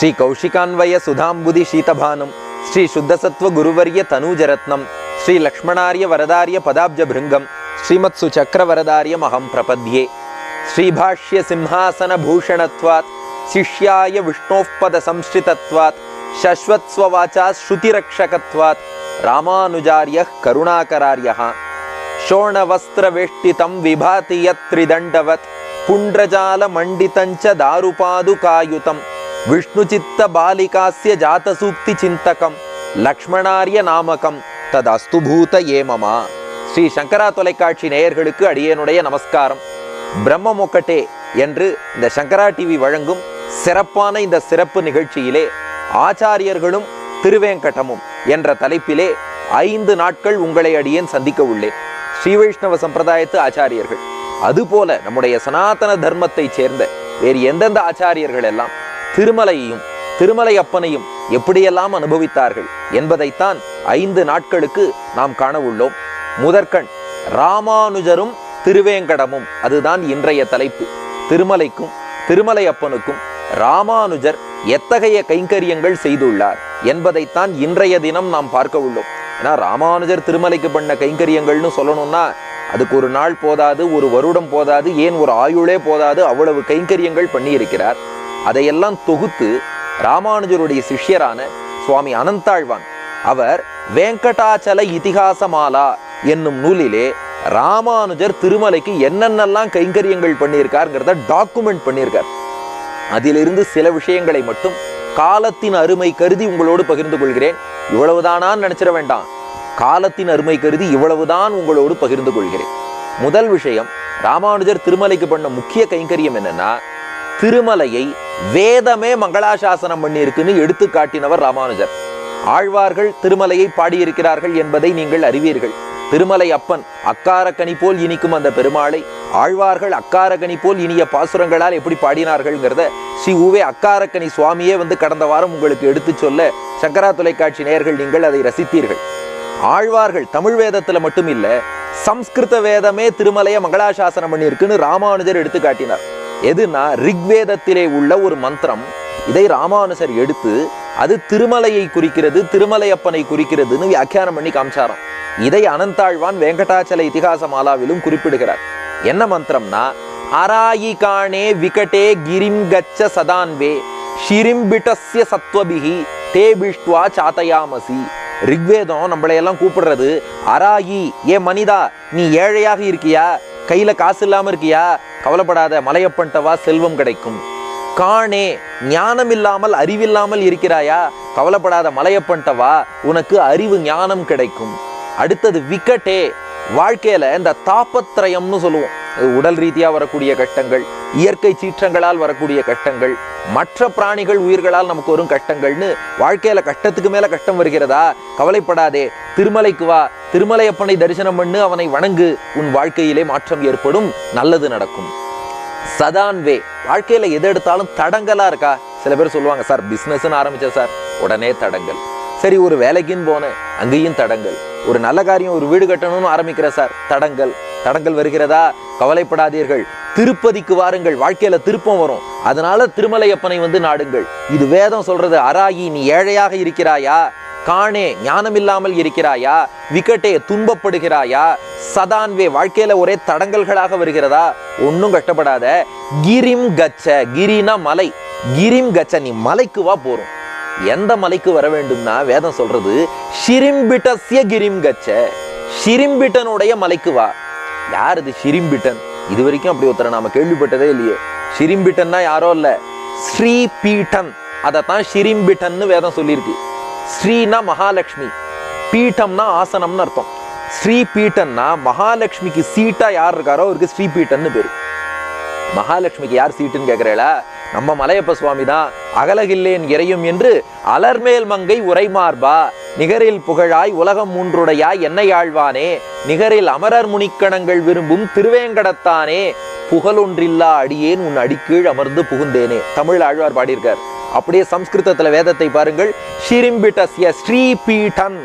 श्रीकौशिकान्वयसुधाम्बुदिशीतभानं श्रीशुद्धसत्त्वगुरुवर्यतनूजरत्नं श्रीलक्ष्मणार्यवरदार्यपदाब्जभृङ्गं श्रीमत्सुचक्रवरदार्यमहं प्रपद्ये श्रीभाष्यसिंहासनभूषणत्वात् शिष्याय विष्णोःपदसंश्रितत्वात् शश्वत्स्ववाचाश्रुतिरक्षकत्वात् रामानुजार्यः करुणाकरार्यः शोणवस्त्रवेष्टितं विभाति यत्त्रिदण्डवत् पुण्ड्रजालमण्डितञ्च दारुपादुकायुतं விஷ்ணுச்சித்த பாலிகாஸ்ய ஜாதசூக்தி சிந்தகம் லக்ஷ்மணாரிய நாமகம் தது அஸ்துபூத ஏமமா ஸ்ரீ சங்கரா தொலைக்காட்சி நேயர்களுக்கு அடியனுடைய நமஸ்காரம். பிரம்மமொக்கட்டே என்று இந்த சங்கரா டிவி வழங்கும் சிறப்பான இந்த சிறப்பு நிகழ்ச்சியிலே ஆச்சாரியர்களும் திருவேங்கடமும் என்ற தலைப்பிலே ஐந்து நாட்கள் உங்களை அடியேன் சந்திக்க உள்ளேன். ஸ்ரீ வைஷ்ணவ சம்பிரதாயத்து ஆச்சாரியர்கள். அதுபோல நம்முடைய சனாதன தர்மத்தை சேர்ந்த வேறு எந்தெந்த ஆச்சாரியர்கள் எல்லாம் திருமலையையும் திருமலை அப்பனையும் எப்படியெல்லாம் அனுபவித்தார்கள் என்பதைத்தான் ஐந்து நாட்களுக்கு நாம் காண உள்ளோம். முதற்கண் ராமானுஜரும் திருவேங்கடமும் அதுதான் இன்றைய தலைப்பு. திருமலைக்கும் திருமலை அப்பனுக்கும் ராமானுஜர் எத்தகைய கைங்கரியங்கள் செய்துள்ளார் என்பதைத்தான் இன்றைய தினம் நாம் பார்க்க உள்ளோம். ஏன்னா ராமானுஜர் திருமலைக்கு பண்ண கைங்கரியங்கள்னு சொல்லணும்னா அதுக்கு ஒரு நாள் போதாது ஒரு வருடம் போதாது ஏன் ஒரு ஆயுளே போதாது அவ்வளவு கைங்கரியங்கள் பண்ணி இருக்கிறார் அதையெல்லாம் தொகுத்து ராமானுஜருடைய சிஷ்யரான சுவாமி அனந்தாழ்வான் அவர் வேங்கடாச்சல இதிகாசமாலா என்னும் நூலிலே ராமானுஜர் திருமலைக்கு என்னென்னலாம் கைங்கரியங்கள் பண்ணியிருக்காருங்கிறத டாக்குமெண்ட் பண்ணியிருக்கார். அதிலிருந்து சில விஷயங்களை மட்டும் காலத்தின் அருமை கருதி உங்களோடு பகிர்ந்து கொள்கிறேன். இவ்வளவுதானான்னு நினைச்சிட வேண்டாம். காலத்தின் அருமை கருதி இவ்வளவுதான் உங்களோடு பகிர்ந்து கொள்கிறேன். முதல் விஷயம் ராமானுஜர் திருமலைக்கு பண்ண முக்கிய கைங்கரியம் என்னன்னா திருமலையை வேதமே மங்களாசாசனம் பண்ணியிருக்குன்னு எடுத்து காட்டினவர் ராமானுஜர். ஆழ்வார்கள் திருமலையை பாடியிருக்கிறார்கள் என்பதை நீங்கள் அறிவீர்கள். திருமலை அப்பன் அக்காரக்கனி போல் இனிக்கும் அந்த பெருமாளை ஆழ்வார்கள் அக்காரக்கனி போல் இனிய பாசுரங்களால் எப்படி பாடினார்கள்ங்கிறத ஸ்ரீ உவே அக்காரக்கனி சுவாமியே வந்து கடந்த வாரம் உங்களுக்கு எடுத்துச் சொல்ல சங்கரா தொலைக்காட்சி நேயர்கள் நீங்கள் அதை ரசித்தீர்கள். ஆழ்வார்கள் தமிழ் வேதத்துல மட்டும் இல்ல சம்ஸ்கிருத வேதமே திருமலையை மங்களாசாசனம் பண்ணியிருக்குன்னு ராமானுஜர் எடுத்து காட்டினார் எதுனா ரிக்வேதத்திலே உள்ள ஒரு மந்திரம்? இதை ராமானுஜர் எடுத்து அது திருமலையை குறிக்கிறது திருமலையப்பனை குறிக்கிறதுன்னு வியாக்கியானம் பண்ணி காமிச்சாராம். இதை அனந்தாழ்வான் வெங்கடாச்சல இதிகாச மாலாவிலும் குறிப்பிடுகிறார். என்ன மந்திரம்னா அராயிகாணே விகட்டே விகடே கிரிம் கச்ச சதான்வே ஷிரிம்பிட்டஸ்ய சத்வபிகி தேபிஷ்டுவா சாத்தையாமசி. ரிக்வேதம் நம்மளையெல்லாம் கூப்பிடுறது அராயி ஏ மனிதா நீ ஏழையாக இருக்கியா? கையில காசு இல்லாம இருக்கியா? கவலைப்படாத மலையப்பன்ட்டவா செல்வம் கிடைக்கும். காணே ஞானம் இல்லாமல் அறிவில்லாமல் இருக்கிறாயா? கவலைப்படாத மலையப்பன்ட்டவா உனக்கு அறிவு ஞானம் கிடைக்கும். அடுத்தது விக்கட்டே. வாழ்க்கையில இந்த தாபத்திரயம்னு சொல்லுவோம். உடல் ரீதியா வரக்கூடிய கஷ்டங்கள் இயற்கை சீற்றங்களால் வரக்கூடிய கஷ்டங்கள் மற்ற பிராணிகள் உயிர்களால் நமக்கு வரும் கஷ்டங்கள்னு வாழ்க்கையில கஷ்டத்துக்கு மேல கஷ்டம் வருகிறதா? கவலைப்படாதே. திருமலைக்கு வா. திருமலையப்பனை தரிசனம் பண்ணு அவனை வணங்கு. உன் வாழ்க்கையிலே மாற்றம் ஏற்படும். நல்லது நடக்கும். சதான்வே வாழ்க்கையில எது எடுத்தாலும் தடங்கலா இருக்கா? சில பேர் சொல்லுவாங்க சார் பிஸ்னஸ்ன்னு ஆரம்பித்தேன் சார். உடனே தடங்கல். சரி ஒரு வேலைக்குன்னு போனேன் அங்கேயும் தடங்கல். ஒரு நல்ல காரியம் ஒரு வீடு கட்டணும்னு ஆரம்பிக்கிற சார். தடங்கல் தடங்கல் வருகிறதா? கவலைப்படாதீர்கள். திருப்பதிக்கு வாருங்கள். வாழ்க்கையில திருப்பம் வரும். அதனால திருமலையப்பனை வந்து நாடுங்கள். இது வேதம் சொல்றது அராயி நீ ஏழையாக இருக்கிறாயா? காணே ஞானம் இல்லாமல் இருக்கிறாயா? விக்கெட்டே துன்பப்படுகிறாயா? சதான்வே வாழ்க்கையில ஒரே தடங்கல்களாக வருகிறதா? ஒன்றும் கஷ்டப்படாத. கிரிம் கச்ச. கிரினா மலை. கிரிம் கச்ச. நீ மலைக்கு வா போறோம். எந்த மலைக்கு வர வேண்டும்னா வேதம் சொல்றது ஷிரிம்பிட்டஸ்ய கிரிம் கச்ச ஷிரிம்பிட்டனுடைய மலைக்கு வா. யார் இது ஷிரிம்பிட்டன் இது வரைக்கும் அப்படி ஒருத்தரை நாம கேள்விப்பட்டதே இல்லையே. ஷிரிம்பிட்டன்னா யாரோ இல்ல. ஸ்ரீ பீட்டன் தான் ஷிரிம்பிட்டன்னு வேதம் சொல்லியிருக்கு. ஸ்ரீனா மகாலட்சுமி பீட்டம்னா ஆசனம்னு அர்த்தம். ஸ்ரீ பீட்டன்னா மகாலட்சுமிக்கு சீட்டா யார் இருக்காரோ அவருக்கு ஸ்ரீ பீட்டன்னு பேரு. மகாலட்சுமிக்கு யார் சீட்டுன்னு கேட்கிறேளா நம்ம மலையப்ப சுவாமி தான் அகலகில்லேன் இறையும் என்று அலர்மேல் மங்கை உரைமார்பா. நிகரில் புகழாய் உலகம் மூன்றுடையாய் என்னை ஆழ்வானே. நிகரில் அமரர் முனிக்கணங்கள் விரும்பும் திருவேங்கடத்தானே. புகழொன்றில்லா அடியேன் உன் அடிக்கீழ் அமர்ந்து புகுந்தேனே. தமிழ் ஆழ்வார் பாடியிருக்கார். அப்படியே சம்ஸ்கிருதத்தில் வேதத்தை பாருங்கள். ஷிரிம்பிட்டஸ்ய ஸ்ரீபீடன்.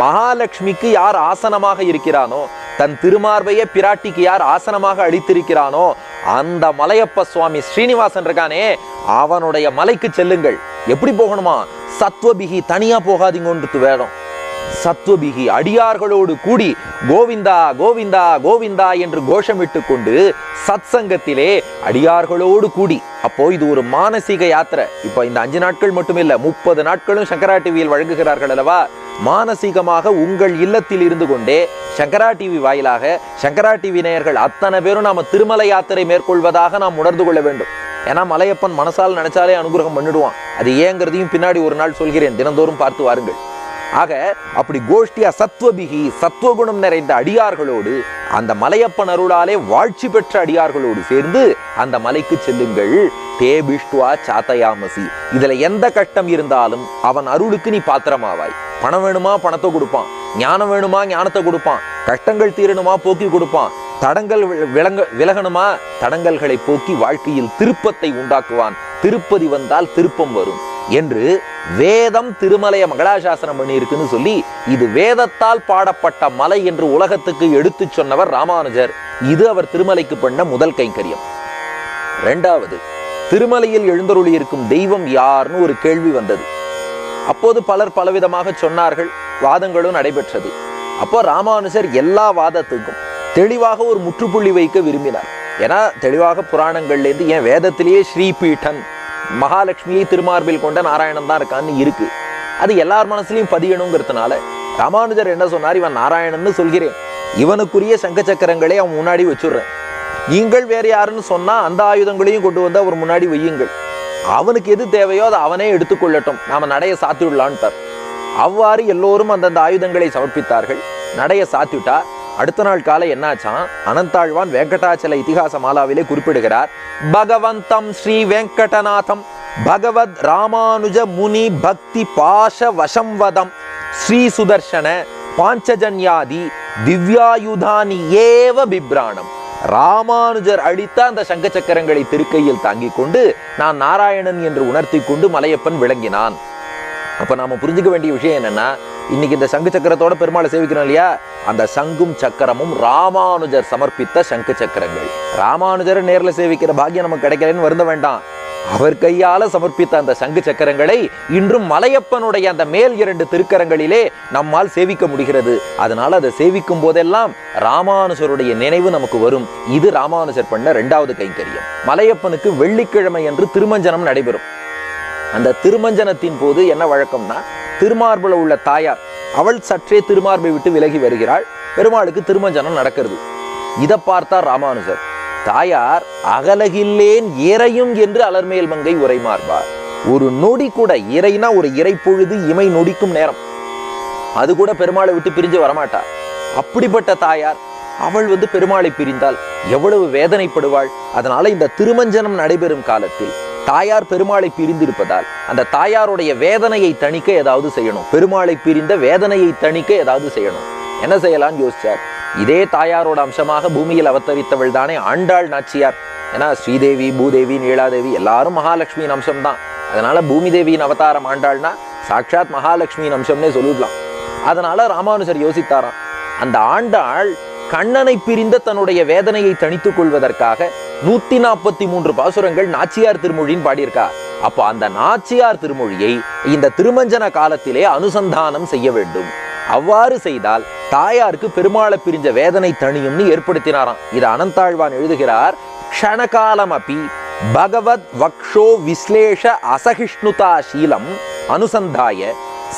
மகாலட்சுமிக்கு யார் ஆசனமாக இருக்கிறானோ தன் திருமார்பைய பிராட்டிக்கு யார் ஆசனமாக அளித்திருக்கிறானோ அந்த மலையப்ப சுவாமி ஸ்ரீனிவாசன் இருக்கானே அவனுடைய மலைக்கு செல்லுங்கள். எப்படி போகணுமா? சத்வபிகி தனியா போகாதீங்கன்றது வேணும் சத்வபிகி அடியார்களோடு கூடி கோவிந்தா கோவிந்தா கோவிந்தா என்று கோஷமிட்டு கொண்டு சத்சங்கத்திலே அடியார்களோடு கூடி அப்போ இது ஒரு மானசீக யாத்திரை. இப்போ இந்த அஞ்சு நாட்கள் மட்டுமில்ல முப்பது நாட்களும் சங்கரா டிவியில் வழங்குகிறார்கள் அல்லவா? மானசீகமாக உங்கள் இல்லத்தில் இருந்து கொண்டே சங்கரா டிவி வாயிலாக சங்கரா டிவி நேயர்கள் அத்தனை பேரும் நாம திருமலை யாத்திரை மேற்கொள்வதாக நாம் உணர்ந்து கொள்ள வேண்டும். ஏன்னா மலையப்பன் மனசால் நினைச்சாலே அனுகிரகம் பண்ணிடுவான். அது ஏங்கிறதையும் பின்னாடி ஒரு நாள் சொல்கிறேன். தினந்தோறும் பார்த்து வாருங்கள். ஆக அப்படி கோஷ்டியா சத்வபிகி சத்வகுணம் நிறைந்த அடியார்களோடு அந்த மலையப்பன் அருளாலே வாழ்ச்சி பெற்ற அடியார்களோடு சேர்ந்து அந்த மலைக்கு செல்லுங்கள். தேபிஷ்டுவா சாத்தையாமசி. இதுல எந்த கஷ்டம் இருந்தாலும் அவன் அருளுக்கு நீ பாத்திரமாவாய். பணம் வேணுமா பணத்தை கொடுப்பான். ஞானம் வேணுமா ஞானத்தை கொடுப்பான். கஷ்டங்கள் தீரணுமா போக்கி கொடுப்பான். தடங்கள் விளங்க விலங்க விலகணுமா? தடங்கல்களை போக்கி வாழ்க்கையில் திருப்பத்தை உண்டாக்குவான். திருப்பதி வந்தால் திருப்பம் வரும். என்று வேதம் திருமலைய மங்களாசாசனம் பண்ணி இருக்குன்னு சொல்லி இது வேதத்தால் பாடப்பட்ட மலை என்று உலகத்துக்கு எடுத்துச் சொன்னவர் ராமானுஜர். இது அவர் திருமலைக்கு பண்ண முதல் கைங்கரியம். ரெண்டாவது திருமலையில் எழுந்தருளி இருக்கும் தெய்வம் யார்னு ஒரு கேள்வி வந்தது. அப்போது பலர் பலவிதமாக சொன்னார்கள் வாதங்களும் நடைபெற்றது. அப்போ ராமானுஜர் எல்லா வாதத்துக்கும் தெளிவாக ஒரு முற்றுப்புள்ளி வைக்க விரும்பினார். ஏன்னா தெளிவாக புராணங்கள்லேருந்து ஏன் வேதத்திலேயே ஸ்ரீபீட்டன் மகாலட்சுமியை திருமார்பில் கொண்ட நாராயணன் தான் இருக்கான்னு இருக்கு. அது எல்லார் மனசுலயும் பதியணுங்கிறதுனால ராமானுஜர் என்ன சொன்னார் இவன் நாராயணன்னு சொல்கிறேன். இவனுக்குரிய சங்க சக்கரங்களை அவன் முன்னாடி வச்சுடுறேன். நீங்கள் வேற யாருன்னு சொன்னா அந்த ஆயுதங்களையும் கொண்டு வந்து அவர் முன்னாடி வையுங்கள். அவனுக்கு எது தேவையோ அதை அவனே எடுத்துக்கொள்ளட்டும் நாம் நடையை சாத்தி விடலான்ட்டார் அவ்வாறு எல்லோரும் அந்தந்த ஆயுதங்களை சமர்ப்பித்தார்கள். நடையை சாத்திவிட்டார் அடுத்த நாள் காலை என்னாச்சான்? அனந்தாழ்வான் வெங்கடாச்சல இதிகாச மாலாவிலே குறிப்பிடுகிறார் பகவந்தம் ஸ்ரீ வெங்கடநாதம் பகவத் ராமானுஜ முனி பக்தி பாஷ வசம்வதம் ஸ்ரீ சுதர்ஷன பாஞ்சஜன்யாதி திவ்யாயுதானி ஏவ பிப்ராணம். ராமானுஜர் அளித்த அந்த சங்க சக்கரங்களை திருக்கையில் தாங்கிக் கொண்டு நான் நாராயணன் என்று உணர்த்தி கொண்டு மலையப்பன் விளங்கினான். அப்ப நாம புரிஞ்சுக்க வேண்டிய விஷயம் என்னன்னா இன்னைக்கு இந்த சங்கு சக்கரத்தோட பெருமாளை சேவிக்கிறோம் இல்லையா? அந்த சங்கும் சக்கரமும் ராமானுஜர் சமர்ப்பித்த சங்கு சக்கரங்கள். ராமானுஜரை நேர்ல சேவிக்கிற பாக்கியம் நமக்கு கிடைக்கலன்னு வருந்த வேண்டாம் அவர் கையால சமர்ப்பித்த அந்த சங்கு சக்கரங்களை இன்றும் மலையப்பனுடைய அந்த மேல் இரண்டு திருக்கரங்களிலே நம்மால் சேவிக்க முடிகிறது. அதனால அதை சேவிக்கும் போதெல்லாம் ராமானுஜருடைய நினைவு நமக்கு வரும். இது ராமானுஜர் பண்ண ரெண்டாவது கைங்கரியம். மலையப்பனுக்கு வெள்ளிக்கிழமை என்று திருமஞ்சனம் நடைபெறும். அந்த திருமஞ்சனத்தின் போது என்ன வழக்கம்னா திருமார்புல உள்ள தாயார் அவள் சற்றே திருமார்பை விட்டு விலகி வருகிறாள். பெருமாளுக்கு திருமஞ்சனம் நடக்கிறது. இதை பார்த்தார் ராமானுஜர். தாயார் அகலகில்லேன் இறையும் என்று அலர்மேல் மங்கை உரைமார்பார் ஒரு நொடி கூட இறைனா ஒரு இறை பொழுது இமை நொடிக்கும் நேரம். அது கூட பெருமாளை விட்டு பிரிஞ்சு வரமாட்டா அப்படிப்பட்ட தாயார் அவள் வந்து பெருமாளை பிரிந்தால் எவ்வளவு வேதனைப்படுவாள். அதனால இந்த திருமஞ்சனம் நடைபெறும் காலத்தில் தாயார் பெருமாளை பிரிந்திருப்பதால் அந்த தாயாருடைய வேதனையை தணிக்க ஏதாவது செய்யணும். பெருமாளை பிரிந்த வேதனையை தணிக்க ஏதாவது செய்யணும். என்ன செய்யலாம்னு யோசிச்சார்? இதே தாயாரோட அம்சமாக பூமியில் அவதரித்தவள் தானே ஆண்டாள் நாச்சியார். ஏன்னா ஸ்ரீதேவி பூதேவி நீலாதேவி எல்லாரும் மகாலட்சுமியின் அம்சம் தான் அதனால பூமி தேவியின் அவதாரம் ஆண்டாள்னா சாட்சாத் மகாலட்சுமியின் அம்சம்னே சொல்லிடலாம். அதனால ராமானுஜர் யோசித்தாராம் அந்த ஆண்டாள் கண்ணனை பிரிந்த தன்னுடைய வேதனையை தணித்துக் கொள்வதற்காக நூத்தி நாற்பத்தி மூன்று பாசுரங்கள் நாச்சியார் திருமொழின்னு பாடியிருக்கா. அப்போ அந்த நாச்சியார் திருமொழியை இந்த திருமஞ்சன காலத்திலே அனுசந்தானம் செய்ய வேண்டும். அவ்வாறு செய்தால் தாயாருக்கு பெருமாளை பிரிஞ்ச வேதனை தணியும்னு ஏற்படுத்தினாராம். இது அனந்தாழ்வான் எழுதுகிறார் க்ஷணகாலம் அப்பி பகவத் வக்ஷோ விஸ்லேஷ அசகிஷ்ணுதா சீலம் அனுசந்தாய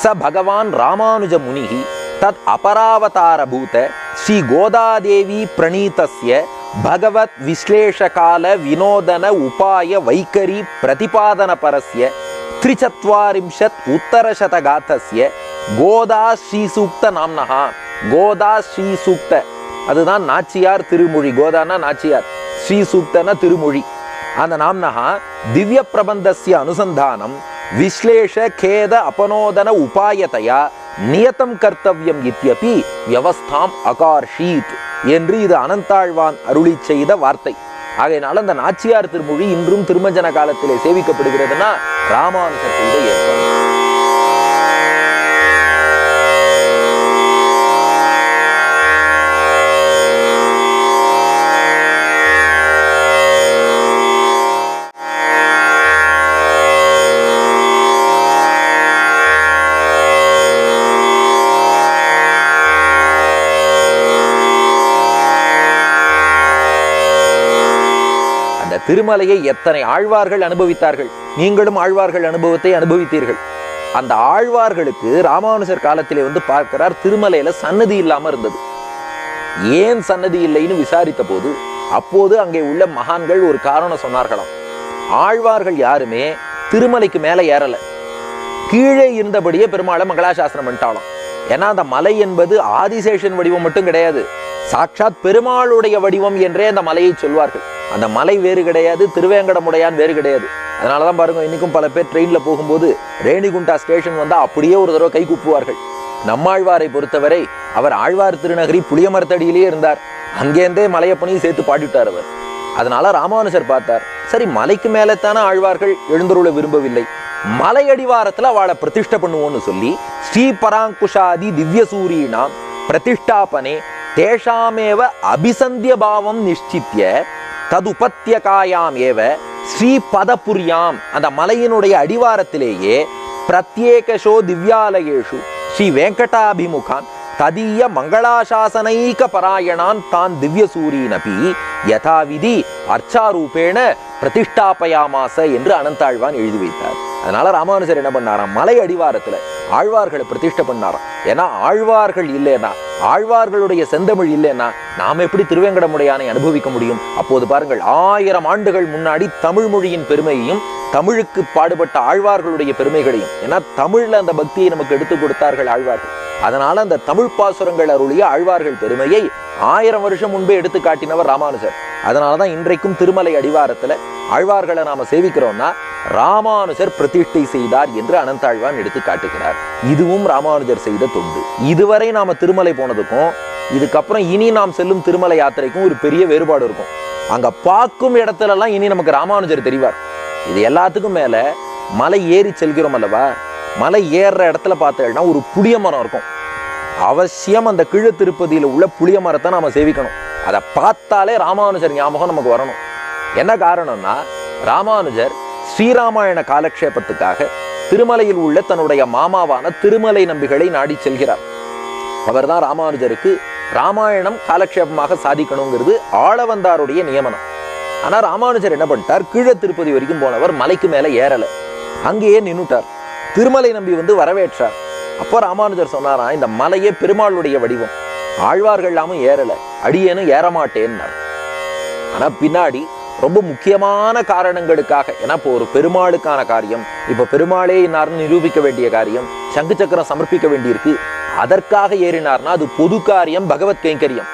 ச பகவான் ராமானுஜ முனிகி தத் அபராவதாரபூத ஸ்ரீ கோதாதேவி பிரணீதஸ்ய பகவத் விஸ்லேஷகால வினோதன உபாய வைக்கரி பிரதிபாதன பரஸ்ய த்ரிச்சத்வாரிம்ஷத் உத்தரசதகாத்தஸ்ய கோதா ஸ்ரீசூக்த நாம்னஹா. கோதா ஸ்ரீசூக்த. அதுதான் நாச்சியார் திருமொழி. கோதானா நாச்சியார். ஸ்ரீசூக்தன திருமொழி. அந்த நாம்னஹா திவ்ய பிரபந்தசிய அனுசந்தானம் விஸ்லேஷ கேத அபனோதன உபாயத்தையா நியத்தம் கர்த்தவியம் இத்தியபி வியவஸ்தாம் அகார்ஷீத் என்று இது அனந்தாழ்வான் அருளி செய்த வார்த்தை. ஆகையினால் அந்த நாச்சியார் திருமொழி இன்றும் திருமஞ்சன காலத்திலே சேவிக்கப்படுகிறதுனா ராமானுஜர் ஏற்படும் திருமலையை எத்தனை ஆழ்வார்கள் அனுபவித்தார்கள்? நீங்களும் ஆழ்வார்கள் அனுபவத்தை அனுபவித்தீர்கள். அந்த ஆழ்வார்களுக்கு ராமானுஜர் காலத்திலே வந்து பார்க்கிறார் திருமலையில சன்னதி இல்லாம இருந்தது. ஏன் சன்னதி இல்லைன்னு விசாரித்த போது அப்போது அங்கே உள்ள மகான்கள் ஒரு காரணம் சொன்னார்களாம். ஆழ்வார்கள் யாருமே திருமலைக்கு மேல ஏறல. கீழே இருந்தபடியே பெருமாளை மங்களாசாசனம் பண்ணிட்டாலும் ஏன்னா அந்த மலை என்பது ஆதிசேஷன் வடிவம் மட்டும் கிடையாது. சாட்சாத் பெருமாளுடைய வடிவம் என்றே அந்த மலையை சொல்வார்கள். அந்த மலை வேறு கிடையாது திருவேங்கடமுடையான் வேறு கிடையாது. அதனால தான் பாருங்க இன்னைக்கும் பல பேர் ட்ரெயின்ல போகும்போது ரேணிகுண்டா ஸ்டேஷன் வந்தா அப்படியே ஒரு தடவை கை கூப்புவார்கள். நம்மாழ்வாரை பொறுத்தவரை அவர் ஆழ்வார் திருநகரி புளியமரத்தடியிலேயே இருந்தார். அங்கேருந்தே மலையப்பனையும் சேர்த்து பாடிவிட்டார் அவர். அதனால ராமானுஜர் பார்த்தார் சரி மலைக்கு மேலே தானே ஆழ்வார்கள் எழுந்தருள விரும்பவில்லை. மலை அடிவாரத்துல அவளை பிரதிஷ்ட பண்ணுவோம்னு சொல்லி ஸ்ரீ பராங்குஷாதி திவ்ய சூரியனாம் பிரதிஷ்டாபனே தேஷாமேவ அபிசந்திய பாவம் நிஷ்டித்ய ததுபத்தியகாயாம் ஏவ ஸ்ரீபதபுரியாம். அந்த மலையினுடைய அடிவாரத்திலேயே பிரத்யேகஷோ திவ்யாலயேஷு ஸ்ரீ வெங்கடாபிமுகான் ததீய மங்களாசாசனைக பராயணான் தான் திவ்ய சூரியனபி யதாவிதி அர்ச்சாரூபேண பிரதிஷ்டாபயாமாச என்று அனந்தாழ்வான் எழுதி வைத்தார். அதனால ராமானுஜர் என்ன பண்ணாராம்? மலை அடிவாரத்துல ஆழ்வார்களை பிரதிஷ்ட பண்ணாராம். ஏன்னா ஆழ்வார்கள் இல்லைன்னா ஆழ்வார்களுடைய செந்தமிழ் இல்லைன்னா நாம் எப்படி திருவேங்கடமுடையானை அனுபவிக்க முடியும்? அப்போது பாருங்கள் ஆயிரம் ஆண்டுகள் முன்னாடி தமிழ் மொழியின் பெருமையையும் தமிழுக்கு பாடுபட்ட ஆழ்வார்களுடைய பெருமைகளையும் ஏன்னா தமிழ்ல அந்த பக்தியை நமக்கு எடுத்து கொடுத்தார்கள் ஆழ்வார்கள். அதனால அந்த தமிழ் பாசுரங்கள் அருளிய ஆழ்வார்கள் பெருமையை ஆயிரம் வருஷம் முன்பே எடுத்து காட்டினவர் ராமானுஜர். அதனாலதான் இன்றைக்கும் திருமலை அடிவாரத்துல ஆழ்வார்களை நாம சேவிக்கிறோம்னா ராமானுஜர் பிரதிஷ்டை செய்தார் என்று அனந்தாழ்வான் எடுத்து காட்டுகிறார். இதுவும் ராமானுஜர் செய்த தொண்டு. இதுவரை நாம திருமலை போனதுக்கும் இதுக்கப்புறம் இனி நாம் செல்லும் திருமலை யாத்திரைக்கும் ஒரு பெரிய வேறுபாடு இருக்கும். அங்க பார்க்கும் இடத்துல எல்லாம் இனி நமக்கு ராமானுஜர் தெரிவார். இது எல்லாத்துக்கும் மேல மலை ஏறி செல்கிறோம் அல்லவா? மலை ஏறுற இடத்துல பார்த்தேன்னா ஒரு புளிய மரம் இருக்கும். அவசியம் அந்த கீழ திருப்பதியில உள்ள புளிய மரத்தை நாம சேவிக்கணும். அதை பார்த்தாலே ராமானுஜர் ஞாபகம் நமக்கு வரணும். என்ன காரணம்னா ராமானுஜர் ஸ்ரீராமாயண காலக்ஷேபத்துக்காக திருமலையில் உள்ள தன்னுடைய மாமாவான திருமலை நம்பிகளை நாடி செல்கிறார். அவர்தான் ராமானுஜருக்கு ராமாயணம் காலக்ஷேபமாக சாதிக்கணுங்கிறது ஆளவந்தாருடைய நியமனம். ஆனா ராமானுஜர் என்ன பண்ணிட்டார்? கீழே திருப்பதி வரைக்கும் போனவர் மலைக்கு மேல ஏறலை. அங்கேயே நின்னுட்டார். திருமலை நம்பி வந்து வரவேற்றார். அப்போ ராமானுஜர் சொன்னாரா இந்த மலையே பெருமாளுடைய வடிவம். ஆழ்வார்கள்லாமும் ஏறலை. அடியேனும் ஏறமாட்டேன்னார். ஆனா பின்னாடி ரொம்ப முக்கியமான காரணங்களுக்காக ஏன்னா இப்போ ஒரு பெருமாளுக்கான காரியம் இப்போ பெருமாளே இன்னார்னு நிரூபிக்க வேண்டிய காரியம் சங்கு சக்கரம் சமர்ப்பிக்க வேண்டியிருக்கு. அதற்காக ஏறினார்னா அது பொது காரியம் பகவத் கைங்கரியம்.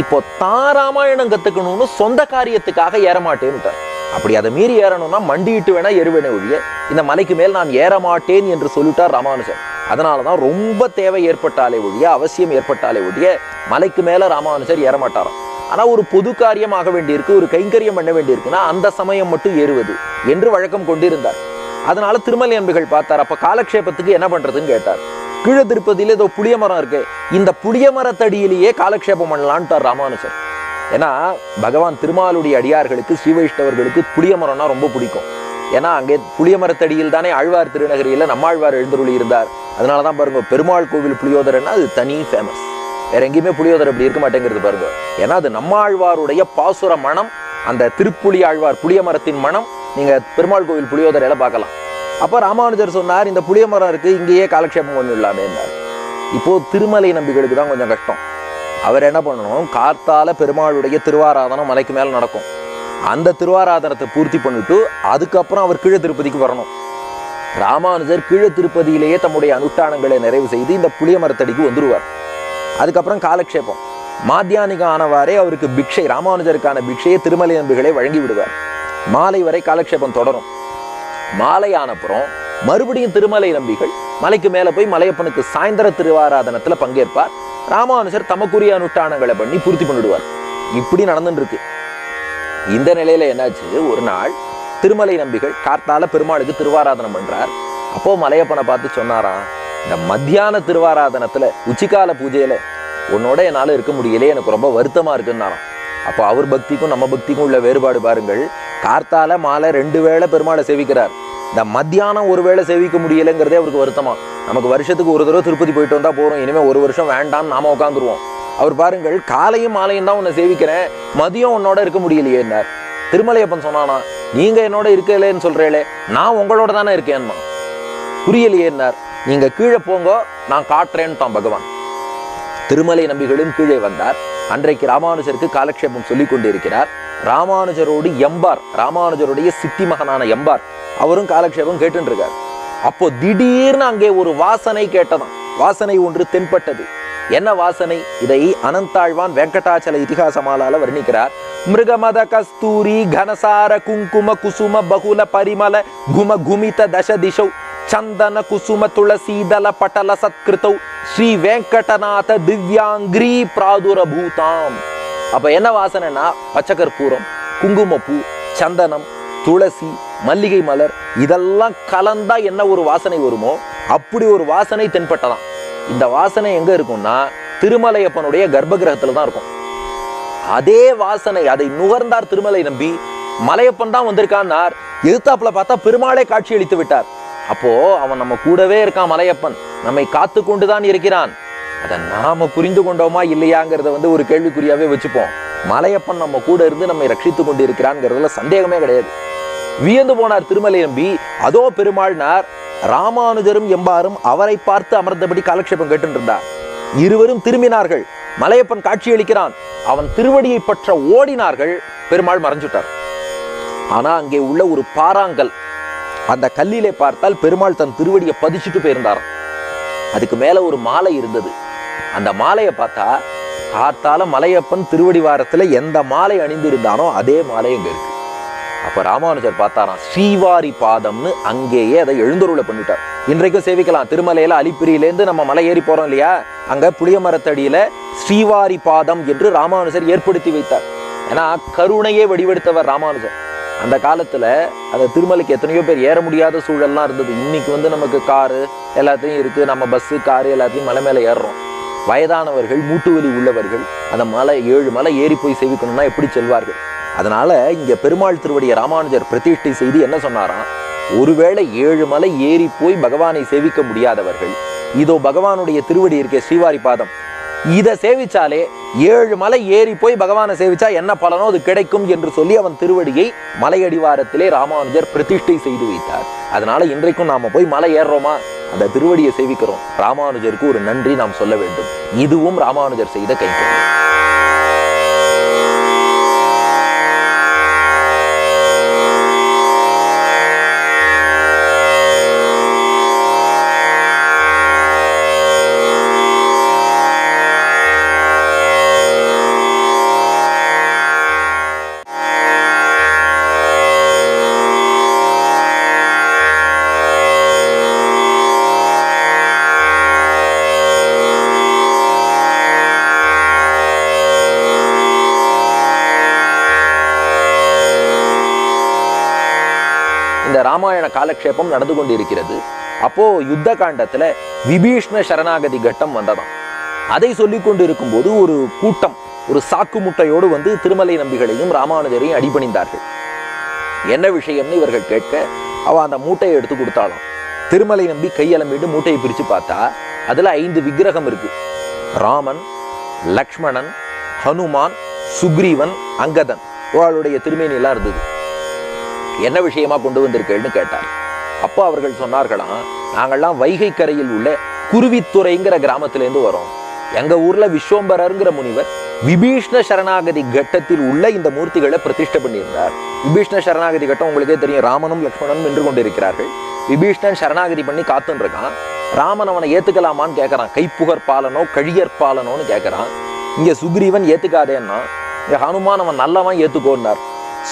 இப்போ தான் ராமாயணம் கத்துக்கணும்னு சொந்த காரியத்துக்காக ஏறமாட்டேன்ட்டார் அப்படி அதை மீறி ஏறணும்னா மண்டியிட்டு வேணா ஏறுவேனே ஒழிய இந்த மலைக்கு மேல் நான் ஏற மாட்டேன் என்று சொல்லிட்டார் ராமானுஜர். அதனாலதான் ரொம்ப தேவை ஏற்பட்டாலே ஒழிய அவசியம் ஏற்பட்டாலே ஒழிய மலைக்கு மேல ராமானுஜர் ஏறமாட்டாராம். ஆனா ஒரு பொது காரியம் ஆக வேண்டியிருக்கு ஒரு கைங்கரியம் பண்ண வேண்டியிருக்குன்னா அந்த சமயம் மட்டும் ஏறுவது என்று வழக்கம் கொண்டிருந்தார். அதனால திருமலை அன்புகள் பார்த்தார். அப்ப காலக்ஷேபத்துக்கு என்ன பண்றதுன்னு கேட்டார். கீழே திருப்பதியில் ஏதோ புளிய மரம் இருக்கு. இந்த புளிய மரத்தடியிலேயே காலக்ஷேபம் பண்ணலான்ட்டார் ராமானுஜர். ஏன்னா பகவான் திருமாலுடைய அடியார்களுக்கு ஸ்ரீ வைஷ்ணவர்களுக்கு புளிய மரம்னா ரொம்ப பிடிக்கும். ஏன்னா அங்கே புளிய மரத்தடியில் தானே ஆழ்வார் திருநகரியில நம்மாழ்வார் எழுந்தருளி இருந்தார். அதனால தான் பாருங்க பெருமாள் கோவில் புளியோதரைன்னா அது தனி ஃபேமஸ் வேற எங்கேயுமே புளியோதரை அப்படி இருக்க மாட்டேங்கிறது பாருங்க. ஏன்னா அது நம்மாழ்வாருடைய பாசுர மனம் அந்த திருப்புளி ஆழ்வார் புளிய மரத்தின் மனம் நீங்க பெருமாள் கோவில் புளியோதரையில பார்க்கலாம். அப்போ ராமானுஜர் சொன்னார் இந்த புளிய மரம் இருக்குது இங்கேயே காலக்ஷேபம் பண்ணிடலாமேன்னார் இப்போ திருமலை நம்பிகளுக்கு தான் கொஞ்சம் கஷ்டம். அவர் என்ன பண்ணணும் கார்த்தால பெருமாளுடைய திருவாராதனம் மலைக்கு மேல நடக்கும். அந்த திருவாராதனத்தை பூர்த்தி பண்ணிட்டு அதுக்கப்புறம் அவர் கீழ திருப்பதிக்கு வரணும். ராமானுஜர் கீழ திருப்பதியிலேயே தம்முடைய அனுஷ்டானங்களை நிறைவு செய்து இந்த புளிய மரத்தடிக்கு வந்துருவார். அதுக்கப்புறம் காலக்ஷேபம். மாத்தியானிகம் ஆனவாறே அவருக்கு பிக்ஷை ராமானுஜருக்கான பிக்ஷையை திருமலை நம்பிகளை வழங்கி விடுவார். மாலை வரை காலக்ஷேபம் தொடரும். மாலையானப்புறம் மறுபடியும் திருமலை நம்பிகள் மலைக்கு மேல போய் மலையப்பனுக்கு சாயந்தர திருவாராதனத்துல பங்கேற்பார். ராமானுஜர் தமக்குரிய அனுஷ்டானங்களை பண்ணி பூர்த்தி பண்ணிடுவார். இப்படி நடந்துட்டு இருக்கு இந்த நிலையில என்னாச்சு? ஒரு நாள் திருமலை நம்பிகள் கார்த்தால பெருமாளுக்கு திருவாராதனம் பண்றார். அப்போ மலையப்பனை பார்த்து சொன்னாராம் இந்த மத்தியான திருவாராதனத்துல உச்சிக்கால பூஜையில உன்னோட என்னால இருக்க முடியலையே எனக்கு ரொம்ப வருத்தமா இருக்குன்னாராம். அப்போ அவர் பக்திக்கும் நம்ம பக்திக்கும் உள்ள வேறுபாடு பாருங்கள். கார்த்தால மாலை ரெண்டு வேளை பெருமாளை சேவிக்கிறார். இந்த மத்தியானம் ஒரு வேளை சேவிக்க முடியலைங்கிறதே அவருக்கு வருத்தமா. நமக்கு வருஷத்துக்கு ஒரு தடவை திருப்பதி போயிட்டு வந்தா போகிறோம் இனிமே ஒரு வருஷம் வேண்டாம்னு நாம உட்காந்துருவோம். அவர் பாருங்கள் காலையும் மாலையும் தான் உன்னை சேவிக்கிறேன். மதியம் உன்னோட இருக்க முடியலையேன்னார் திருமலையப்பன் சொன்னானா நீங்க என்னோட இருக்கலேன்னு சொல்றீங்களே நான் உங்களோட தானே இருக்கேன்னா புரியலையேன்னார் நீங்க கீழே போங்க நான் காட்டுறேன்ட்டான் பகவான். திருமலை நம்பிகளும் கீழே வந்தார். அன்றைக்கு ராமானுஜருக்கு காலக்ஷேபம் சொல்லிக் கொண்டிருக்கிறார் ராமானுஜரோடு எம்பார் ராமானுஜருடைய சித்தி மகனான எம்பார் அவரும் காலக்ஷேபம் கேட்டுருக்கார் அப்போ திடீர்னு அங்கே ஒரு வாசனை கேட்டதான் வாசனை ஒன்று தென்பட்டது. என்ன வாசனை? இதை அனந்தாழ்வான் வெங்கடாச்சல இதிகாசமாலால வர்ணிக்கிறார். மிருகமத கஸ்தூரி கனசார குங்கும குசும பகுல பரிமல கும குமித தச திசௌ சந்தன குசும துளசீதல பட்டல சத்கிருத்தௌ ஸ்ரீ வெங்கடநாத திவ்யாங்கிரி பிராதுரபூதாம் அப்ப என்ன வாசனைனா? பச்சை கற்பூரம் குங்குமப்பூ சந்தனம் துளசி மல்லிகை மலர் இதெல்லாம் கலந்தா என்ன ஒரு வாசனை வருமோ அப்படி ஒரு வாசனை தென்பட்டதாம். இந்த வாசனை எங்க இருக்கும்னா திருமலையப்பனுடைய கர்ப்பகிரகத்துல தான் இருக்கும். அதே வாசனை அதை நுகர்ந்தார் திருமலை நம்பி மலையப்பன் தான் வந்திருக்கான்னார். எதிர்த்தாப்புல பார்த்தா பெருமாளே காட்சி அளித்து விட்டார். அப்போ அவன் நம்ம கூடவே இருக்கான் மலையப்பன். நம்மை காத்து கொண்டுதான் இருக்கிறான். அதை நாம புரிந்து கொண்டோமா இல்லையாங்கிறத வந்து ஒரு கேள்விக்குறியாவே வச்சுப்போம். மலையப்பன் நம்ம கூட இருந்து நம்மை ரட்சித்து கொண்டு இருக்கிறான்ங்கிறதுல சந்தேகமே கிடையாது. வியந்து போனார் திருமலை நம்பி அதோ பெருமாள்னார் ராமானுஜரும் எம்பாரும் அவரை பார்த்து அமர்ந்தபடி காலக்ஷேபம் கேட்டுருந்தார். இருவரும் திரும்பினார்கள். மலையப்பன் காட்சியளிக்கிறான். அவன் திருவடியை பற்ற ஓடினார்கள். பெருமாள் மறைஞ்சுட்டார். ஆனா அங்கே உள்ள ஒரு பாறாங்கல். அந்த கல்லிலே பார்த்தால் பெருமாள் தன் திருவடியை பதிச்சுட்டு போயிருந்தார் அதுக்கு மேல ஒரு மாலை இருந்தது. அந்த மாலையை பார்த்தா காத்தால மலையப்பன் திருவடி வாரத்துல எந்த மாலை அணிந்திருந்தானோ அதே மாலை அங்க இருக்கு. அப்ப ராமானுஜர் பார்த்தாராம் ஸ்ரீவாரி பாதம்னு அங்கேயே அதை எழுந்தருளை பண்ணிட்டார். இன்றைக்கும் சேவிக்கலாம் திருமலையில் அலிப்பிரியிலேருந்து நம்ம மலை ஏறி போறோம் இல்லையா? அங்க புளிய மரத்தடியில் ஸ்ரீவாரி பாதம் என்று ராமானுஜர் ஏற்படுத்தி வைத்தார். ஏன்னா கருணையே வடிவெடுத்தவர் ராமானுஜர். அந்த காலத்துல அந்த திருமலைக்கு எத்தனையோ பேர் ஏற முடியாத சூழல்லாம் இருந்தது. இன்னைக்கு வந்து நமக்கு காரு எல்லாத்தையும் இருக்கு. நம்ம பஸ்ஸு காரு எல்லாத்தையும் மலை மேல ஏறுறோம். வயதானவர்கள் மூட்டு வலி உள்ளவர்கள் அந்த மலை ஏழு மலை ஏறி போய் சேவிக்கணும்னா எப்படி செல்வார்கள்? அதனால இங்க பெருமாள் திருவடியை ராமானுஜர் பிரதிஷ்டை செய்து என்ன சொன்னாராம்? ஒருவேளை ஏழு மலை ஏறி போய் பகவானை சேவிக்க முடியாதவர்கள் இதோ பகவானுடைய திருவடி இருக்கே ஸ்ரீவாரி பாதம். இதை சேவிச்சாலே ஏழு மலை ஏறி போய் பகவானை சேவிச்சா என்ன பலனோ அது கிடைக்கும் என்று சொல்லி அவன் திருவடியை மலையடிவாரத்திலே ராமானுஜர் பிரதிஷ்டை செய்து வைத்தார். அதனால இன்றைக்கும் நாம போய் மலை ஏறுறோமா? அந்த திருவடியை சேவிக்கிறோம். ராமானுஜருக்கு ஒரு நன்றி நாம் சொல்ல வேண்டும். இதுவும் ராமானுஜர் செய்த கைங்கரியம் ராமாயண காலக்ஷேபம் நடந்து கொண்டிருக்கிறது. அப்போ யுத்த காண்டத்துல விபீஷ்ண சரணாகதி கட்டம் வந்ததாம். அதை சொல்லிக் கொண்டிருக்கும் போது ஒரு கூட்டம் ஒரு சாக்கு முட்டையோடு வந்து திருமலை நம்பிகளையும் ராமானுஜரையும் அடிபணிந்தார்கள். என்ன விஷயம்னு இவர்கள் கேட்க அவ அந்த மூட்டையை எடுத்து கொடுத்தாலும் திருமலை நம்பி கையலம்பிட்டு மூட்டையை பிரிச்சு பார்த்தா அதுல ஐந்து விக்கிரகம் இருக்கு. ராமன் லக்ஷ்மணன் ஹனுமான் சுக்ரீவன் அங்கதன். அவளுடைய திருமேனி எல்லாம் இருந்தது. என்ன விஷயமா கொண்டு வந்திருக்கேன்னு கேட்டார். அப்போ அவர்கள் சொன்னார்களாம் நாங்கள்லாம் வைகை கரையில் உள்ள குருவித்துறைங்கிற கிராமத்திலேருந்து வரோம். எங்க ஊர்ல விஸ்வம்பரருங்கிற முனிவர் விபீஷ்ண சரணாகதி கட்டத்தில் உள்ள இந்த மூர்த்திகளை பிரதிஷ்டை பண்ணியிருந்தார். விபீஷ்ண சரணாகதி கட்டம் உங்களுக்கே தெரியும் ராமனும் லக்ஷ்மணனும் நின்று கொண்டிருக்கிறார்கள். விபீஷ்ணன் சரணாகதி பண்ணி காத்துன்னு இருக்கான் ராமன் அவனை ஏத்துக்கலாமான்னு கேட்கறான் கைப்புகர் பாலனோ கழியற் பாலனோன்னு கேட்கறான் இங்க சுக்ரீவன் ஏத்துக்காதேன்னா இங்கே ஹனுமான் அவன் நல்லவன் ஏத்துக்கோன்னார்.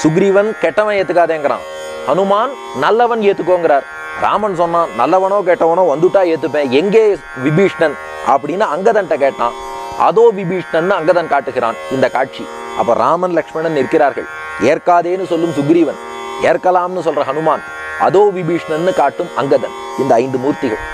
சுக்ரீவன் கெட்டவன் ஏத்துக்காதேங்கிறான். ஹனுமான் நல்லவன் ஏத்துக்கோங்கிறார். ராமன் சொன்னான் நல்லவனோ கெட்டவனோ வந்துட்டா ஏத்துப்பேன். எங்கே விபீஷ்ணன்? அப்படின்னு அங்கதன்ட்ட கேட்டான். அதோ விபீஷ்ணன் அங்கதன் காட்டுகிறான் இந்த காட்சி. அப்ப ராமன் லக்ஷ்மணன் நிற்கிறார்கள். ஏற்காதேன்னு சொல்லும் சுக்ரீவன். ஏற்கலாம்னு சொல்ற ஹனுமான் அதோ விபீஷ்ணன்னு காட்டும் அங்கதன். இந்த ஐந்து மூர்த்திகள்.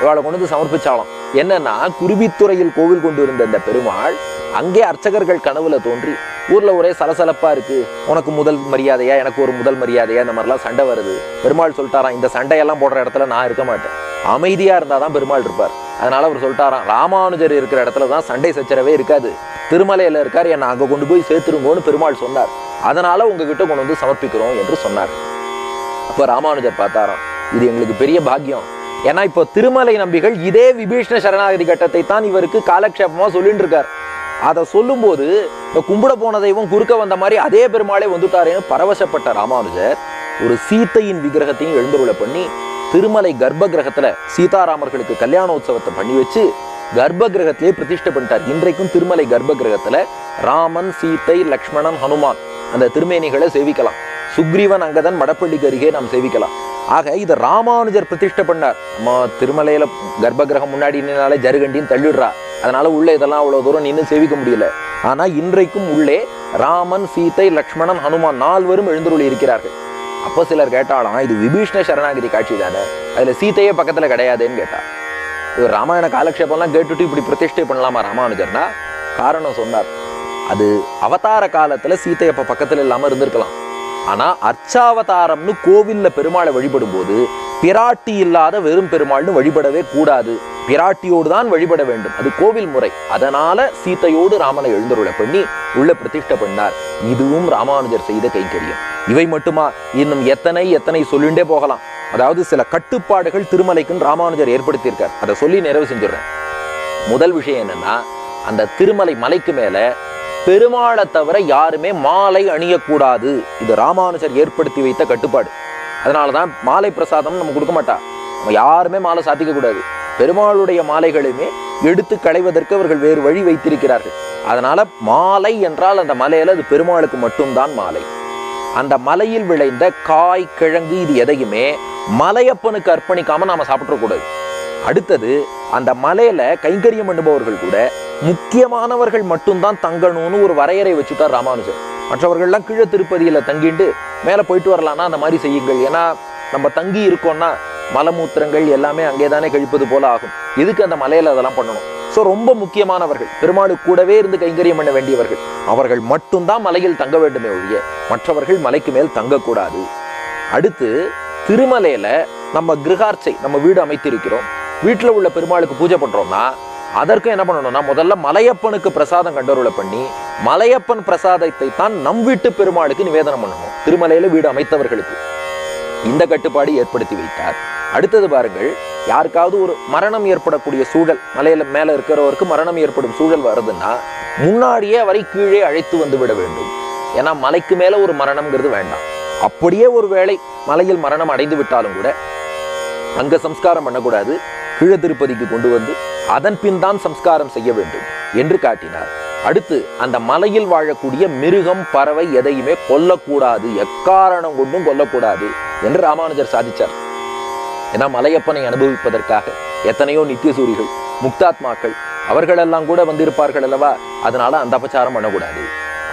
இவளை கொண்டு சமர்ப்பிச்சாலும். என்னன்னா குருவித்துறையில் கோவில் கொண்டு இருந்த இந்த பெருமாள் அங்கே அர்ச்சகர்கள் கனவுல தோன்றி ஊர்ல ஒரே சலசலப்பா இருக்கு. உனக்கு முதல் மரியாதையா? எனக்கு ஒரு முதல் மரியாதையா? இந்த மாதிரிலாம் சண்டை வருது. பெருமாள் சொல்லிட்டாராம் இந்த சண்டையெல்லாம் போடுற இடத்துல நான் இருக்க மாட்டேன். அமைதியா இருந்தாதான் பெருமாள் இருப்பார். அதனால அவர் சொல்லிட்டாராம் ராமானுஜர் இருக்கிற இடத்துல தான் சண்டை சச்சரவே இருக்காது. திருமலையில இருக்கார் என்னை அங்க கொண்டு போய் சேர்த்துருங்கோன்னு பெருமாள் சொன்னார். அதனால உங்ககிட்ட கொண்டு வந்து சமர்ப்பிக்கிறோம் என்று சொன்னார். அப்போ ராமானுஜர் பார்த்தாராம் இது எங்களுக்கு பெரிய பாக்கியம். ஏன்னா இப்போ திருமலை நம்பிகள் இதே விபீஷ்ண சரணாகதி கட்டத்தை தான் இவருக்கு காலக்ஷேபமா சொல்லிட்டு இருக்கார் அதை சொல்லும்போது இந்த கும்பிட போன தெய்வம் குறுக்க வந்த மாதிரி அதே பெருமாளே வந்துட்டாரேன்னு பரவசப்பட்ட ராமானுஜர் ஒரு சீத்தையின் விக்கிரகத்தையும் எழுந்துருள பண்ணி திருமலை கர்ப்ப கிரகத்துல சீதாராமர்களுக்கு கல்யாணோத்சவத்தை பண்ணி வச்சு கர்ப்ப கிரகத்திலே பிரதிஷ்டை பண்ணிட்டார். இன்றைக்கும் திருமலை கர்ப்ப கிரகத்துல ராமன் சீத்தை லக்ஷ்மணன் ஹனுமான் அந்த திருமேனிகளை சேவிக்கலாம். சுக்ரீவன் அங்கதன் மடப்பள்ளிக்கு அருகே நாம் சேவிக்கலாம். ஆக இதை ராமானுஜர் பிரதிஷ்டை பண்ணார். நம்ம திருமலையில கர்ப்ப கிரகம் முன்னாடி நின்னாலே ஜருகண்டின்னு தள்ளிடுறா. அதனால உள்ள இதெல்லாம் அவ்வளவு தூரம் நின்று சேவிக்க முடியல. ஆனா இன்றைக்கும் உள்ளே ராமன் சீத்தை லக்ஷ்மணன் ஹனுமான் நால்வரும் எழுந்துருளி இருக்கிறார்கள். அப்போ சிலர் கேட்டாலாம் இது விபீஷ்ண சரணாகிரி காட்சி தானே? அதுல சீத்தையே பக்கத்துல கிடையாதுன்னு கேட்டா. இது ராமாயண காலக்ஷேபம்லாம் கேட்டுட்டு இப்படி பிரதிஷ்டை பண்ணலாமா ராமானுஜர்னா? காரணம் சொன்னார். அது அவதார காலத்துல சீத்தை அப்ப பக்கத்துல இல்லாம இருந்திருக்கலாம். ஆனால் அர்ச்சாவதாரம்னு கோவிலில் பெருமாளை வழிபடும் போது பிராட்டி இல்லாத வெறும் பெருமாள்னு வழிபடவே கூடாது. பிராட்டியோடு தான் வழிபட வேண்டும். அது கோவில் முறை. அதனால சீத்தையோடு ராமனை எழுந்தருளை பண்ணி உள்ள பிரதிஷ்ட பண்ணார். இதுவும் ராமானுஜர் செய்த கைங்கரியம். இவை மட்டுமா? இன்னும் எத்தனை எத்தனை சொல்லிண்டே போகலாம். அதாவது சில கட்டுப்பாடுகள் திருமலைக்குன்னு ராமானுஜர் ஏற்படுத்தியிருக்கார். அதை சொல்லி நிறைவு செஞ்சிடுறேன். முதல் விஷயம் என்னன்னா அந்த திருமலை மலைக்கு மேலே பெருமாளை தவிர யாருமே மாலை அணியக்கூடாது. இது ராமானுஜர் ஏற்படுத்தி வைத்த கட்டுப்பாடு. அதனாலதான் மாலை பிரசாதம் நம்ம கொடுக்க மாட்டா. நம்ம யாருமே மாலை சாத்திக்க கூடாது. பெருமாளுடைய மாலைகளுமே எடுத்து களைவதற்கு அவர்கள் வேறு வழி வைத்திருக்கிறார்கள். அதனால மாலை என்றால் அந்த மலையில அது பெருமாளுக்கு மட்டும்தான் மாலை. அந்த மலையில் விளைந்த காய் கிழங்கு இது எதையுமே மலையப்பனுக்கு அர்ப்பணிக்காம நாம சாப்பிட்றக்கூடாது அடுத்தது அந்த மலையில கைங்கரியம் பண்ணுபவர்கள் கூட முக்கியமானவர்கள் மட்டும்தான் தங்கணும்னு ஒரு வரையறை வச்சுட்டார் ராமானுஜர். மற்றவர்கள்லாம் கீழே திருப்பதியில தங்கிட்டு மேலே போயிட்டு வரலாம்னா அந்த மாதிரி செய்யுங்கள். ஏன்னா நம்ம தங்கி இருக்கோம்னா மலமூத்திரங்கள் எல்லாமே அங்கே தானே கழிப்பது போல ஆகும். எதுக்கு அந்த மலையில அதெல்லாம் பண்ணணும்? ஸோ ரொம்ப முக்கியமானவர்கள். பெருமாளுக்கு கூடவே இருந்து கைங்கரியம் பண்ண வேண்டியவர்கள். அவர்கள் மட்டும்தான் மலையில் தங்க வேண்டுமே ஒழிய மற்றவர்கள் மலைக்கு மேல் தங்கக்கூடாது. அடுத்து திருமலையில நம்ம கிரகார்ச்சை நம்ம வீடு அமைத்திருக்கிறோம். வீட்டில் உள்ள பெருமாளுக்கு பூஜை பண்றோம்னா அதற்கும் என்ன பண்ணணும்னா முதல்ல மலையப்பனுக்கு பிரசாதம் கண்டருளை பண்ணி மலையப்பன் பிரசாதத்தை தான் நம் வீட்டு பெருமாளுக்கு நிவேதனம் பண்ணணும். திருமலையில வீடு அமைத்தவர்களுக்கு. இந்த கட்டுப்பாடு ஏற்படுத்தி வைத்தார். அடுத்தது பாருங்கள் யாருக்காவது ஒரு மரணம் ஏற்படக்கூடிய சூழல் மலையில மேல இருக்கிறவருக்கு மரணம் ஏற்படும் சூழல் வருதுன்னா முன்னாடியே அவரை கீழே அழைத்து வந்து விட வேண்டும். ஏன்னா மலைக்கு மேல ஒரு மரணம்ங்கிறது வேண்டாம். அப்படியே ஒரு வேளை மலையில் மரணம் அடைந்து விட்டாலும் கூட அங்க சம்ஸ்காரம் பண்ணக்கூடாது. கீழ திருப்பதிக்கு கொண்டு வந்து அதன் பின் தான் சம்ஸ்காரம் செய்ய வேண்டும் என்று காட்டினார். அடுத்து அந்த மலையில் வாழக்கூடிய மிருகம் பறவை எதையுமே கொல்லக்கூடாது. எக்காரணம் கொண்டும் கொல்லக்கூடாது என்று ராமானுஜர் சாதிச்சார். ஏன்னா மலையப்பனை அனுபவிப்பதற்காக எத்தனையோ நித்தியசூரிகள் முக்தாத்மாக்கள் அவர்களெல்லாம் கூட வந்திருப்பார்கள் அல்லவா? அதனால அந்த அபச்சாரம் பண்ணக்கூடாது.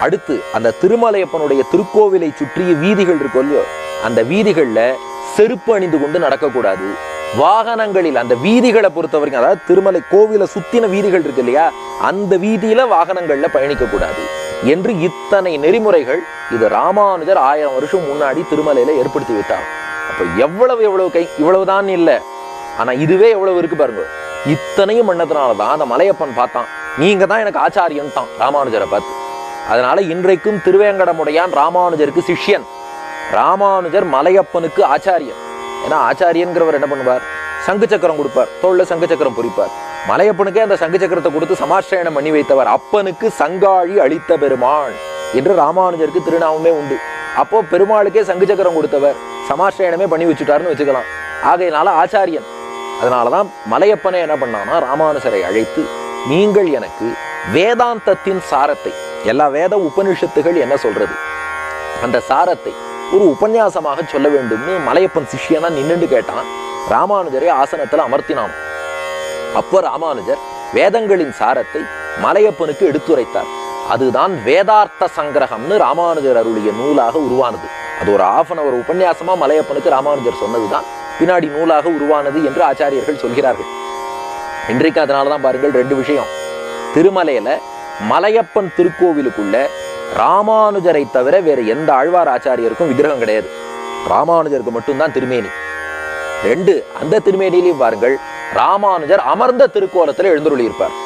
அடுத்து அந்த திருமலையப்பனுடைய திருக்கோவிலை சுற்றிய வீதிகள் இருக்கும் இல்லையோ அந்த வீதிகள்ல செருப்பு அணிந்து கொண்டு நடக்கக்கூடாது. வாகனங்களில் அந்த வீதிகளை பொறுத்த வரைக்கும் அதாவது திருமலை கோவிலை சுத்தின வீதிகள் இருக்கு இல்லையா? அந்த வீதியில வாகனங்கள்ல பயணிக்க கூடாது. என்று இத்தனை நெறிமுறைகள் இது ராமானுஜர் ஆயிரம் வருஷம் முன்னாடி திருமலையில ஏற்படுத்தி விட்டார். அப்ப எவ்வளவு எவ்வளவு கை இவ்வளவுதான் இல்லை. ஆனா இதுவே எவ்வளவு இருக்கு பாருங்க. இத்தனையும் பண்ணதுனாலதான் அந்த மலையப்பன் பார்த்தான். நீங்க தான் எனக்கு ஆச்சாரியன் தான் ராமானுஜரை பார்த்து. அதனால இன்றைக்கும் திருவேங்கடமுடையான் ராமானுஜருக்கு சிஷ்யன். ராமானுஜர் மலையப்பனுக்கு ஆச்சாரியன். ஏன்னா ஆச்சாரியன்கிறவர் என்ன பண்ணுவார்? சங்கு சக்கரம் கொடுப்பார். தோல்ல சங்கு சக்கரம் பொறிப்பார். மலையப்பனுக்கே அந்த சங்கு சக்கரத்தை கொடுத்து சமாஷ்டயனம் பண்ணி வைத்தவர். அப்பனுக்கு சங்காழி அளித்த பெருமாள் என்று ராமானுஜருக்கு திருநாமமே உண்டு. அப்போ பெருமாளுக்கே சங்கு சக்கரம் கொடுத்தவர். சமாஷ்டயனமே பண்ணி வச்சுட்டாருன்னு வச்சுக்கலாம். ஆகையினால ஆச்சாரியன். அதனாலதான் மலையப்பனை என்ன பண்ணானா ராமானுஜரை அழைத்து நீங்கள் எனக்கு வேதாந்தத்தின் சாரத்தை எல்லா வேத உபனிஷத்துகள் என்ன சொல்றது? அந்த சாரத்தை ஒரு உபன்யாசமாக சொல்ல வேண்டும்னு மலையப்பன் சிஷியனா நின்னுண்டு கேட்டான். ராமானுஜரை ஆசனத்தில் அமர்த்தினான். அப்போ ராமானுஜர் வேதங்களின் சாரத்தை மலையப்பனுக்கு எடுத்துரைத்தார். அதுதான் வேதார்த்த சங்கிரகம்னு ராமானுஜர் அருளிய நூலாக உருவானது. அது ஒரு ஆஃப் அன் அவர் உபன்யாசமாக மலையப்பனுக்கு ராமானுஜர் சொன்னதுதான். பின்னாடி நூலாக உருவானது என்று ஆச்சாரியர்கள் சொல்கிறார்கள். இன்றைக்கு அதனால தான் பாருங்கள் ரெண்டு விஷயம். திருமலையில மலையப்பன் திருக்கோவிலுக்குள்ள ராமானுஜரை தவிர வேற எந்த ஆழ்வார் ஆச்சாரியருக்கும் விக்கிரகம் கிடையாது. ராமானுஜருக்கு மட்டும்தான் திருமேனி. ரெண்டு அந்த திருமேனிலையும் பாருங்கள் ராமானுஜர் அமர்ந்த திருக்கோலத்துல எழுந்துருளி இருப்பார்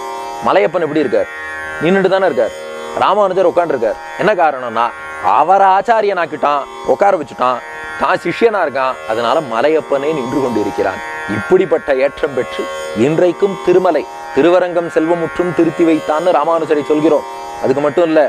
மலையப்பன் எப்படி இருக்கார்? நின்றுட்டு தானே இருக்கார். ராமானுஜர் உட்காந்துருக்கார் என்ன காரணம்னா அவரை ஆச்சாரியனாக்கிட்டான் உட்கார வச்சுட்டான் தான் சிஷ்யனா இருக்கான் அதனால மலையப்பனே நின்று கொண்டு இருக்கிறான் இப்படிப்பட்ட ஏற்றம் பெற்று இன்றைக்கும் திருமலை திருவரங்கம் செல்வமுற்றும் திருத்தி வைத்தான்னு ராமானுஜரை சொல்கிறோம். அதுக்கு மட்டும் இல்ல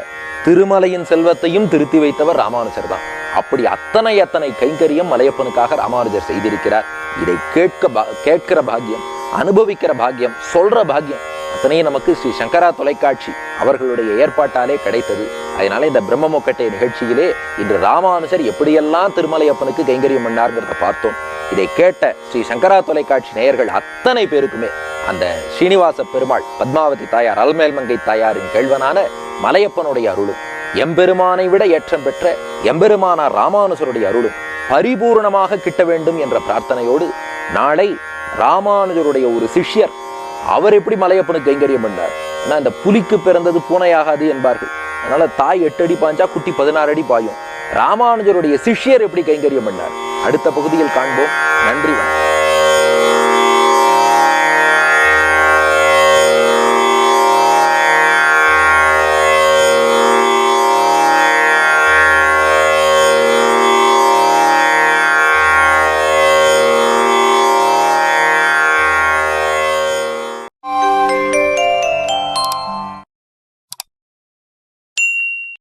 திருமலையின் செல்வத்தையும் திருத்தி வைத்தவர் ராமானுஜர் தான். அப்படி அத்தனை அத்தனை கைங்கரியம் மலையப்பனுக்காக ராமானுஜர் செய்திருக்கிறார். இதை கேட்க கேட்கிற பாக்கியம் அனுபவிக்கிற பாக்கியம் சொல்ற பாக்கியம் அத்தனையும் நமக்கு ஸ்ரீ சங்கரா தொலைக்காட்சி அவர்களுடைய ஏற்பாட்டாலே கிடைத்தது. அதனால இந்த பிரம்மமொக்கட்டை நிகழ்ச்சியிலே இன்று ராமானுஜர் எப்படியெல்லாம் திருமலையப்பனுக்கு கைங்கரியம் பண்ணார்ங்கிறத பார்த்தோம். இதை கேட்ட ஸ்ரீ சங்கரா தொலைக்காட்சி நேயர்கள் அத்தனை பேருக்குமே அந்த ஸ்ரீனிவாச பெருமாள் பத்மாவதி தாயார் அல்மேல்மங்கை தாயாரின் கேள்வனான மலையப்பனுடைய அருளும் எம்பெருமானை விட ஏற்றம் பெற்ற எம்பெருமானார் ராமானுஜருடைய அருளும் பரிபூர்ணமாக கிட்ட வேண்டும் என்ற பிரார்த்தனையோடு நாளை ராமானுஜருடைய ஒரு சிஷ்யர் அவர் எப்படி மலையப்பனுக்கு கைங்கரியம் பண்ணார்? ஏன்னா இந்த புலிக்கு பிறந்தது பூனையாகாது என்பார்கள். அதனால தாய் எட்டு அடி பாஞ்சா குட்டி பதினாறு அடி பாயும். ராமானுஜருடைய சிஷ்யர் எப்படி கைங்கரியம் பண்ணார்? அடுத்த பகுதியில் காண்போம். நன்றி வணக்கம்.